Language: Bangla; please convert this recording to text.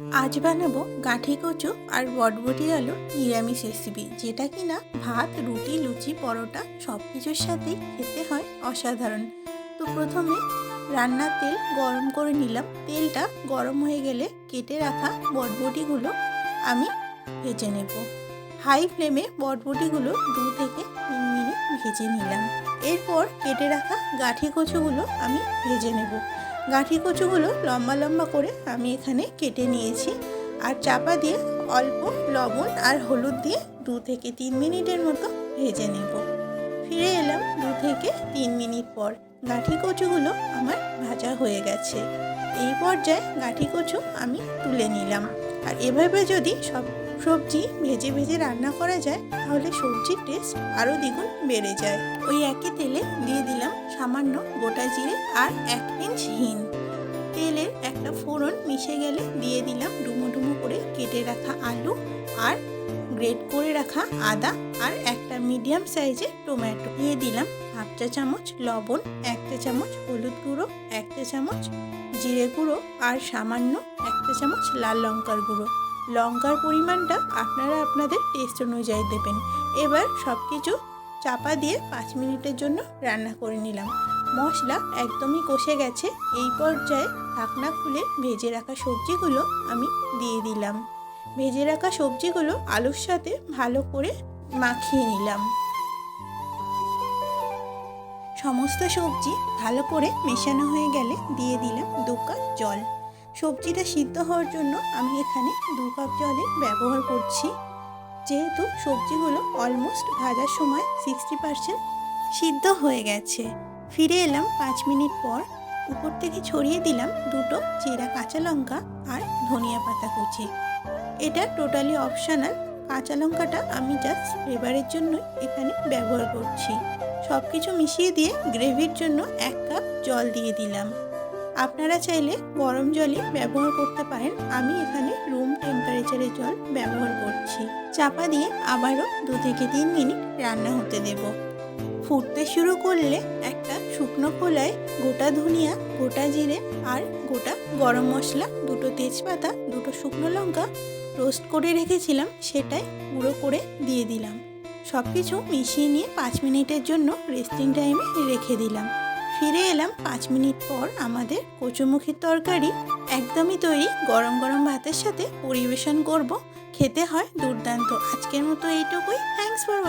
আজ বানাবো গাঁঠি কচু আর বটবটি আলু নিরামিষ রেসিপি যেটা কিনা ভাত, রুটি, লুচি, পরোটা সব কিছুর সাথেই খেতে হয় অসাধারণ। তো প্রথমে রান্নার তেল গরম করে নিলাম। তেলটা গরম হয়ে গেলে কেটে রাখা বটবটিগুলো আমি ভেজে নেব। হাই ফ্লেমে বটবটিগুলো দু থেকে তিন মিনিট ভেজে নিলাম। এরপর কেটে রাখা গাঁঠি কচুগুলো আমি ভেজে নেব। গাঁঠি কচুগুলো লম্বা লম্বা করে আমি এখানে কেটে নিয়েছি আর চাপা দিয়ে অল্প লবণ আর হলুদ দিয়ে দু থেকে তিন মিনিটের মতো ভেজে নেব। ফিরে এলাম দু থেকে তিন মিনিট পর। গাঁঠি কচুগুলো আমার ভাজা হয়ে গেছে। এই পর্যায়ে গাঁঠি কচু আমি তুলে নিলাম। আর এভাবে যদি সব সবজি ভেজে ভেজে রান্না করা যায়, তাহলে সবজির টেস্ট আরও দ্বিগুণ বেড়ে যায়। ওই একই তেলে দিয়ে সামান্য গোটা জিরে আর এক পিঞ্চ হিং। তেলের একটা ফোড়ন মিশে গেলে দিয়ে দিলাম ডুমো ডুমো করে কেটে রাখা আলু আর গ্রেট করে রাখা আদা আর একটা মিডিয়াম সাইজের টমেটো। দিয়ে দিলাম হাফ চা চামচ লবণ, এক চা চামচ হলুদ গুঁড়ো, এক চা চামচ জিরে গুঁড়ো আর সামান্য এক চা চামচ লাল লঙ্কার গুঁড়ো। লঙ্কার পরিমাণটা আপনারা আপনাদের টেস্ট অনুযায়ী দেবেন। এবার সব কিছু চাপা দিয়ে পাঁচ মিনিটের জন্য রান্না করে নিলাম। মশলা একদমই কষে গেছে। এই পর্যায়ে ঢাকনা খুলে ভেজে রাখা সবজিগুলো আমি দিয়ে দিলাম। ভেজে রাখা সবজিগুলো আলুর সাথে ভালো করে মাখিয়ে নিলাম। সমস্ত সবজি ভালো করে মেশানো হয়ে গেলে দিয়ে দিলাম দু কাপ জল। সবজিটা সিদ্ধ হওয়ার জন্য আমি এখানে দু কাপ জলের ব্যবহার করছি। যেহেতু সবজিগুলো অলমোস্ট ভাজার সময় সিক্সটি পার্সেন্ট সিদ্ধ হয়ে গেছে। ফিরে এলাম পাঁচ মিনিট পর। উপর থেকে ছড়িয়ে দিলাম দুটো চেরা কাঁচা লঙ্কা আর ধনিয়া পাতা কুচি। এটা টোটালি অপশনাল কাঁচা লঙ্কাটা আমি জাস্ট ফ্লেভারের জন্য এখানে ব্যবহার করছি। সব কিছু মিশিয়ে দিয়ে গ্রেভির জন্য এক কাপ জল দিয়ে দিলাম। আপনারা চাইলে গরম জলই ব্যবহার করতে পারেন। আমি এখানে রুম টেম্পারেচারের জল ব্যবহার করছি। চাপা দিয়ে আবারও দু থেকে তিন মিনিট রান্না হতে দেব। ফুটতে শুরু করলে একটা শুকনো খোলায় গোটা ধনিয়া, গোটা জিরে আর গোটা গরম মশলা, দুটো তেজপাতা, দুটো শুকনো লঙ্কা রোস্ট করে রেখেছিলাম, সেটাই গুঁড়ো করে দিয়ে দিলাম। সব কিছু মিশিয়ে নিয়ে পাঁচ মিনিটের জন্য রেস্টিং টাইমে রেখে দিলাম। ফিরে এলাম পাঁচ মিনিট পর আমাদের কচুমুখির তরকারি একদমই তৈরি। গরম গরম ভাতের সাথে পরিবেশন করব। খেতে হয় দুর্দান্ত। আজকের মতো এইটুকুই। Thanks for watching